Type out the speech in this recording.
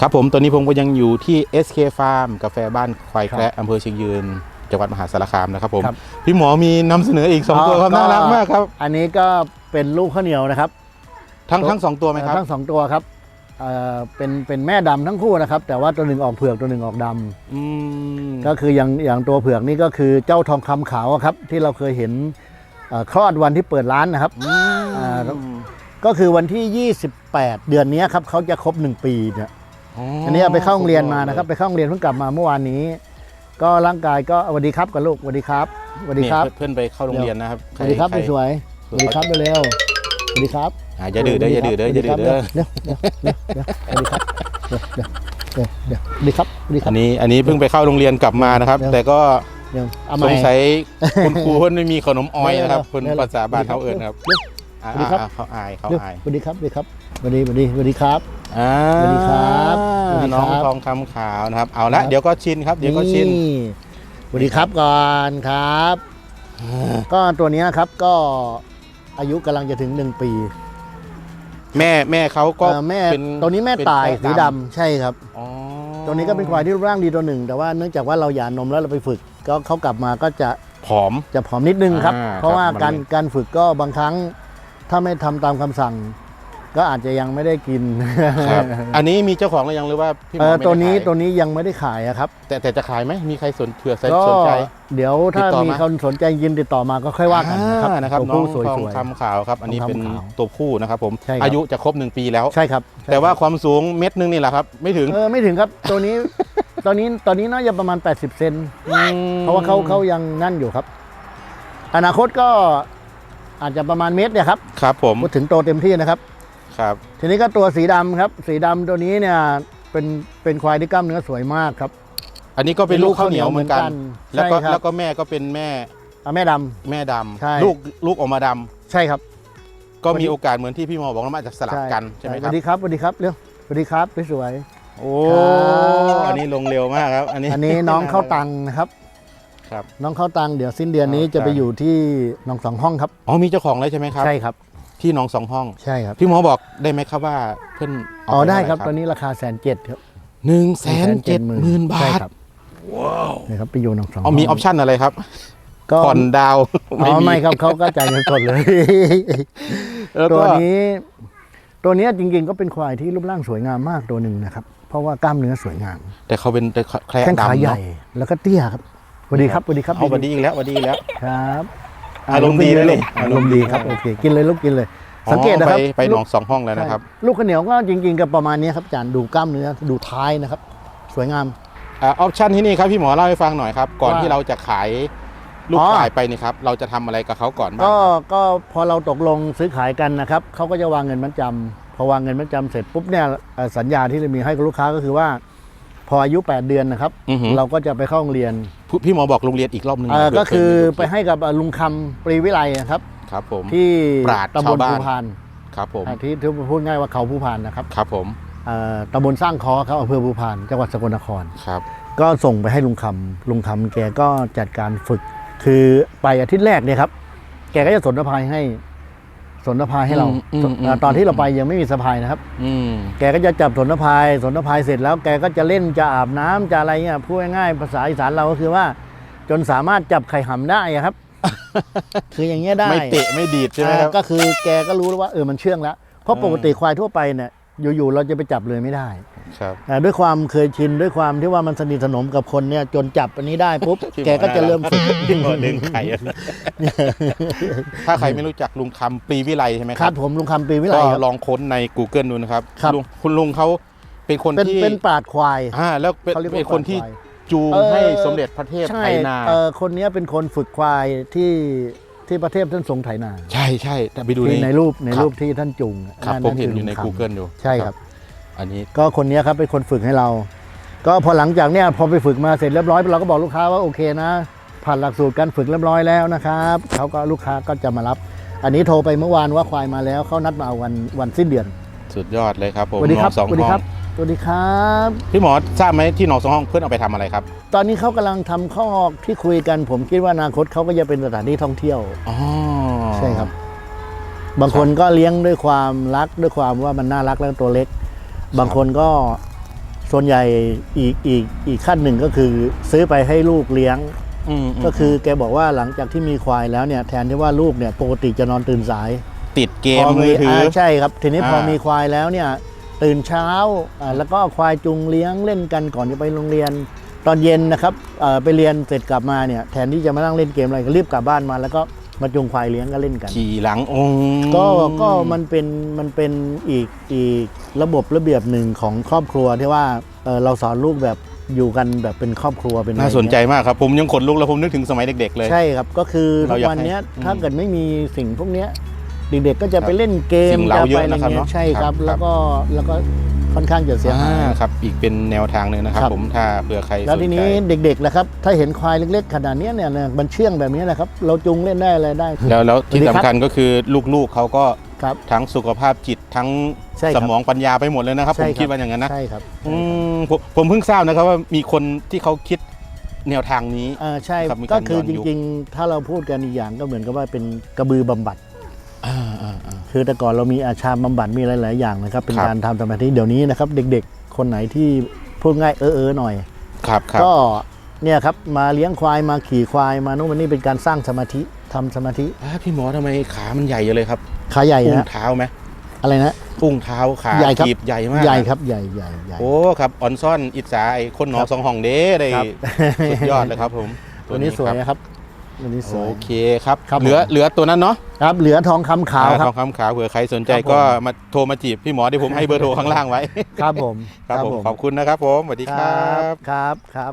ครับผมตอนนี้ผมก็ยังอยู่ที่ SK Farm กาแฟบ้านควายแคระอำเภอเชียงยืน จังหวัดมหาสารคามนะครับผมครับพี่หมอมีนำเสนออีก 2 ตัวครับน่ารักมากครับ อันนี้ก็เป็นลูกข้าวเหนียวนะครับทั้งทั้งสองตัวไหมครับทั้งสองตัวครับเอ่อเป็นเป็นแม่ดำทั้งคู่นะครับ แต่ว่าตัวหนึ่งออกเผือกตัวหนึ่งออกดำอืมก็คืออย่างอย่างตัวเผือกนี่ก็คือเจ้าทองคำขาวอะครับ ที่เราเคยเห็นเอ่อคลอดวันที่เปิดร้านนะครับอืมอ่า ก็คือวันที่ 28 เดือนนี้ครับเขาจะครบ 1 ปีเนี่ยอันนี้เอาไปเข้าโรงเรียนมานะครับ ไปเข้าโรงเรียนเพิ่งกลับมาเมื่อวานนี้ ก็ร่างกายก็สวัสดีครับกับลูกสวัสดีครับสวัสดีครับเนี่ยเพื่อนไปเข้าโรงเรียนนะครับสวัสดีครับใครสวยๆสวัสดีครับเร็วๆสวัสดีครับอ่าอย่าดื้อเด้ออย่าดื้อเด้ออย่าดื้อเด้อเดี๋ยวเดี๋ยวเดี๋ยวเดี๋ยวสวัสดีครับเดี๋ยวเดี๋ยวเดี๋ยวเดี๋ยวสวัสดีครับสวัสดีคอัรับนนี้อันนี้เพิ่งไปเข้าโรงเรียนกลับมานะครับเดี๋ยวแต่ก็เดี๋ยวเอาสใหม่งสัยคุณครูเพิ่นไม่มีขนมออยนะครับเดี๋เพิ่ยวนเดี๋ยวภาษาบ้านเขาเอิญครับเดี๋ยวอ่า สวัสดีครับอ่าเขาอายเขาเดี๋ยวอายสวัสดีครับสวัสดีครับสวัสดีสวัสดีสวัสดีครับอ่าสวัสดีครับสวัสดีครับน้องทองคำขาวนะครับ เอาละครับเดี๋ยวก็ชินครับ เดี๋ยวก็ชินสวัสดีครับก่อนครับ ก็ตัวเนี้ยครับก็อายุกำลังจะถึง1ปี แม่แม่เขาก็เอ่อแม่เป็นตัวนี้แม่เป็นตายแพะสีดำใช่ครับอ๋อตัวนี้ก็เป็นควายที่รูปร่างดีตัวหนึ่ง แต่ว่าเนื่องจากว่าเราหย่านมแล้วเราไปฝึก ก็เขากลับมาก็จะผอมจะผอมนิดนึงครับอ่าเพราะว่าครับมันการการฝึกก็บางครั้ง ถ้าไม่ทำตามคำสั่ง ก็อาจจะยังไม่ได้กินครับอันนี้มีเจ้าของหรือยังหรือว่าพี่หมเอออไม่ได้ตัวนี้ขายตัวนี้ยังไม่ได้ขายอะครับแต่แต่จะขายไหมมีใครสนเผื่อก็สนใจ เดี๋ยวถ้าติดต่อมีมา คนสนใจยินติดต่อมาก็ค่อยว่ากันนะครับอ่านะครับตัวน้องผู้สวยทองๆคำขาวครับ อันนี้ทองคำเป็นขาวตัวผู้นะครับผมใช่ครับ อายุจะครบหนึ่งปีแล้วใช่ครับใช่แต่ว่าครับความสูงเม็ดนึงนี่แหละครับ ไม่ถึงเออไม่ถึงครับตัวนี้ ตอนนี้ตอนนี้น่าจะประมาณ 80 เซนเพราะว่าเขาเขายังนั่นอยู่ครับ อนาคตก็ อาจจะประมาณเมตรเนี่ยครับครับผมพูดถึงโตเต็มที่นะครับครับ ทีนี้ก็ตัวสีดำครับ สีดำตัวนี้เนี่ยเป็นเป็นควายที่กล้ามเนื้อสวยมากครับ อันนี้ก็เป็นลูกข้าวเหนียวเหมือนกัน แล้วก็ใช่ครับแล้วก็แม่ก็เป็นแม่อะแม่ดำ แม่ดใช่ำลูกลูกออกมาดำใช่ครับ ก็มีโอกาสเหมือนที่พี่หมอบอกว่ามันอาจจะสลับกันใช่ไหมคสรับวัสดีครับสวัสดีครับเร็วสวัสดีครับสวย โอ้ครับ อันนี้ลงเร็วมากครับ อันนี้ ๆอันนี้น้องเข้าตังค์นะครับ ครับน้องเข้าตังค์เดี๋ยวสิ้นเดือนนี้เข้าตังค์จะไปอยู่ที่หนองสองห้องครับอ๋อมีเจ้าของแล้วใช่ไหมครับใช่ครับ ที่หน้องสองห้องใช่ครับพี่หมอบอกได้ไหมครับว่าเพื่อนอ๋อเาปได้เท่าหครับตอนนี้ราคาแสนเจ็ดครับหนึ่งแสนเจ็ดหมื่นบาใช่ทครับว้าวนี่ครับไปอยู่หนองสองอ๋อมีออปชั่นอะไรครับก็ผ่อนดาวน์อ๋อไม่ครับเขาก็จ่ายเงินสดเลยแล้วตัก็วนี้ ตัวเนี้ยจริงๆก็เป็นควายที่รูปร่างสวยงามมากตัวหนึ่งนะครับ เพราะว่ากล้ามเนื้อสวยงาม แต่เขาเป็นแต่แคระแข้งขาดำใหญ่เนาะแล้วก็เตี้ยครับ สวัสดีครับสวัสดีครับเอาวันดีอีกแล้ววันดีอีกแล้วครับอารมณ์ดีนะนี่อารมณ์ดีครับโอเคกินเลยลูกกินเลย สังเกตนะครับอ๋อไปไปหนองสองห้องแล้วนะครับใช่ลูกข้าวเหนียวก็จริงๆกับประมาณนี้ครับอาจารย์ดูกล้ามเนื้อดูท้ายนะครับ สวยงามออปชั่นที่นี่ครับพี่หมอเล่าให้ฟังหน่อยครับก่อนว่าที่เราจะขายลูกอ๋อขายไปนี่ครับเราจะทำอะไรกับเขาก่อนบ้างก็ครับก็พอเราตกลงซื้อขายกันนะครับเขาก็จะวางเงินมัดจำพอวางเงินมัดจำเสร็จปุ๊บเนี่ยเอ่อสัญญาที่เรามีให้กับลูกค้าก็คือว่า พออายุ 8 เดือนนะครับ อือหือ เราก็จะไปเข้าโรงเรียนพี่พี่หมอบอกโรงเรียนอีกรอบหนึงเอ่อเผื่ก็คือเนไปให้กับเอ่อลุงคำปรีวิไลนะครับ ครับผม ที่ปราชญ์ตำบลชาวบ้าน ภูพานครับผมอ่าที่ที่พูดง่ายว่าเขาภูพานนะครับครับผมเอ่อตำบลสร้างคอครับอำเภอภูพานจังหวัดสกลนคร ครับก็ส่งไปให้ลุงคำลุงคำแกก็จัดการฝึก คือไปอาทิตย์แรกเนี่ยครับ แกก็จะสนทภายให้ สนทภายให้เราอืมอืมอืมเอ่อตอนที่เราไปยังไม่มีสะพายนะครับ อืม แกก็จะจับสนทภายสนทภายเสร็จแล้วแกก็จะเล่นจะอาบน้ำจะอะไรเงี้ยพูดง่ายๆภาษาอีสานเราก็คือว่า จนสามารถจับไข่หำได้อะครับ คืออย่างเงี้ยได้ไม่เตะไม่ดีดใช่ไหมครับ อ่าก็คือแกก็รู้แล้วว่าเออมันเชื่องแล้วเพราะอืมปกติควายทั่วไปเนี่ย อยู่ๆเราจะไปจับเลยไม่ได้ครับ อ่าด้วยความเคยชินด้วยความที่ว่ามันสนิทสนมกับคนเนี่ยจนจับอันนี้ได้ปุ๊บพี่หมอ แกก็จะเริ่มฝึกพี่หมอดึงไข่อะถ้าใครไม่รู้จักลุงคำปรีวิไลใช่ไหมคครัรับบผมลุงคำปีวิไลก็ครับ ลองค้นใน Google ดูนะครับครับ ลุงคุณลุงเขาเป็นคนเป็นที่เป็นปราดควาย อ่าแล้วเป็นเขาเรียกว่าเป็นคนที่ปราชญ์ควายจูงเออให้สมเด็จพระเทพใช่ไถนา เออคนเนี้ยเป็นคนฝึกควายที่ ที่ประเทศท่านทรงไถนาใช่ใช่แต่ไปดูที่ในในรูปในครับรูปที่ท่านจุงครับนั่นผมเห็นอยู่ในคืลุงคำ Google อยู่ใช่ครับ อันนี้ก็คนเนี้ยครับเป็นคนฝึกให้เรา ก็พอหลังจากเนี้ยพอไปฝึกมาเสร็จเรียบร้อยเราก็บอกลูกค้าว่าโอเคนะ ผ่านหลักสูตรการฝึกเรียบร้อยแล้วนะครับเขาก็ลูกค้าก็จะมารับ อันนี้โทรไปเมื่อวานว่าควายมาแล้วเขานัดมาเอาวันวันสิ้นเดือน สุดยอดเลยครับผมสวัสดีครับหนองสองสวัสดีห้คอรังบ สวัสดีครับ พี่หมอทราบไหมที่หนองสองห้องเพื่อนเอาไปทำอะไรครับ ตอนนี้เขากำลังทำข้อที่คุยกัน ผมคิดว่าอนาคตเขาก็จะเป็นสถานที่ท่องเที่ยวอ๋อใช่ครับ บางคนก็เลี้ยงด้วยความรักด้วยความว่ามันน่ารักแล้วตัวเล็ก บางคนก็ส่วนใหญ่อีกอีกอีกขั้นหนึ่งก็คือ ซื้อไปให้ลูกเลี้ยงอืมก็คือแกบอกว่าหลังจากที่มีควายแล้วเนี่ยแทนที่ว่าลูกเนี่ยปกติจะนอนตื่นสาย ติดเกมพมือถือใช่ครับ ทีนี้พออ่ามีมีควายแล้วเนี่ย ตื่นเช้าอ่าแล้วก็ควายจุงเลี้ยงเล่นกันก่อนจะไปโรงเรียน ตอนเย็นนะครับเอ่อไปเรียนเสร็จกลับมาเนี่ยแทนที่จะมานั่งเล่นเกมอะไรก็รีบกลับบ้านมา แล้วก็มาจุงควายเลี้ยงก็เล่นกัน ขี่หลังองค์ก็ก็มันเป็นมันเป็นอีกอีกระบบระเบียบหนึ่งของครอบครัวที่ว่าเอ่อเราสอนลูกแบบอยู่กันแบบเป็นครอบครัวเป็นอะไรน่าสนใจเงี้ยมากครับผมยังขนลุกแล้วผมนึกถึงสมัยเด็ก ๆ เลยใช่ครับก็คือทุเรากอยากวันเนี้ยให้ถ้าเกิดไม่มีสิ่งพวกเนี้ย เด็กๆก็จะไปเล่นเกมสิ่งเร้าจะเยไปอะอะไรนะครับเงี้เนยอะใช่คครัรับบ แล้วก็แล้วก็ค่อนข้างจะเสียหาย อ่าครับอีกเป็นแนวทางหนึ่งนะครับ ครับ ผมถ้าเผื่อใครแล้วสนทีใจ นี้เด็กๆนะครับ ถ้าเห็นควายเล็กๆขนาดเนี้ยเนี่ยเนี่ยมันเชื่องแบบนี้นะครับ เราจูงเล่นได้อะไรได้ แล้วแล้วที่สวัสดีครับสำคัญก็คือลูกๆเขาก็ครับ ทั้งสุขภาพจิตทั้งใช่คสรับมองปัญญาไปหมดเลยนะครับ ใช่ผมครับ คิดว่าอย่างนั้นนะใช่ครับอืมผมผมเพิ่งทราบนะครับว่ามีคนที่เขาคิดแนวทางนี้ อ่าใช่ครับมีการก็คือย้อนจยุค ริง ๆ ถ้าเราพูดกันอีกอย่างก็เหมือนกับว่าเป็นกระบือบำบัดอ่าอ่าอ่า คือแต่ก่อนเรามีอาชาบำบัดมีหลาย ๆ อย่างนะครับ เป็นครับการทำสมาธิเดี๋ยวนี้นะครับ เด็กๆ คนไหนที่พูดง่ายเออเออๆหน่อยครับครับก็เนี่ยครับมาเลี้ยงควายมาขี่ควายมาโน่นมานี่เป็นการสร้างสมาธิทำสมาธิอ่าพี่หมอทำไมขามันใหญ่เลยครับขาใหญ่อุ้งนะเท้าไหมอะไรนะอุ้งเท้าขาใหญ่ครับจีบใหญ่มากใหญ่ครับใหญ่ใหญ่ใหญ่โอ้ครับออนซ่อนอิจฉาไอ้คนหนอครับสองห้องเด้ได้ครับสุดยอดเลยครับผม ตัวนี้สวยครับนะครับตั วนี้สวย โอเคครับ ครับเหลือผมเหลือตัวนั้นเนาะครับ เหลือทองคำขาวคทรัอบ งคำขาวเผื่อใครสนใจครับผม ก็มาโทรมาจีบพี่หมอเดี๋ยวผมให้เบอร์โทรข้างล่างไว้ ครับผมครับผมขอบคุณนะครับผมสวัสดีครับครับครับ